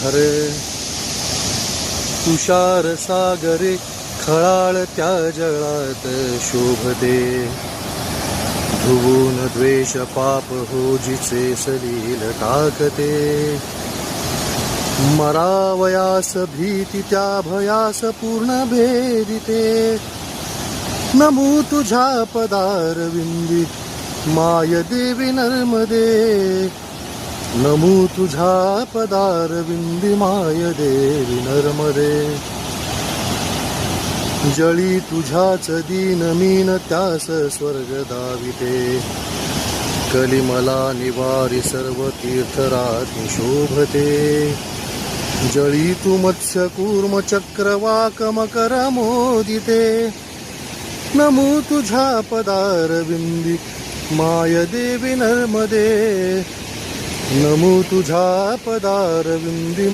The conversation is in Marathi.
हरे। तुषार सागरे खळाळ त्या जळात शोभते धुवून द्वेष पाप हो जिचे सलील टाकते। मरावयास भीती त्या भयास पूर्ण भेदिते। नमू तुझ्या पदार विंदी माय देवी नर्मदे। नमू तुझा पदार विंदी माय देवी नर्मदे. जळी तुझ्याच दीन मीन त्यास स्वर्ग दाविते. कलिमला निवारी सर्व तीर्थराती शोभते. जळी तू मत्स्य कूर्म चक्रवाक मकर मोदिते. नमो तुझा पदार विंदी माय देवी नर्मदे. नमो तुझा पदार विंदी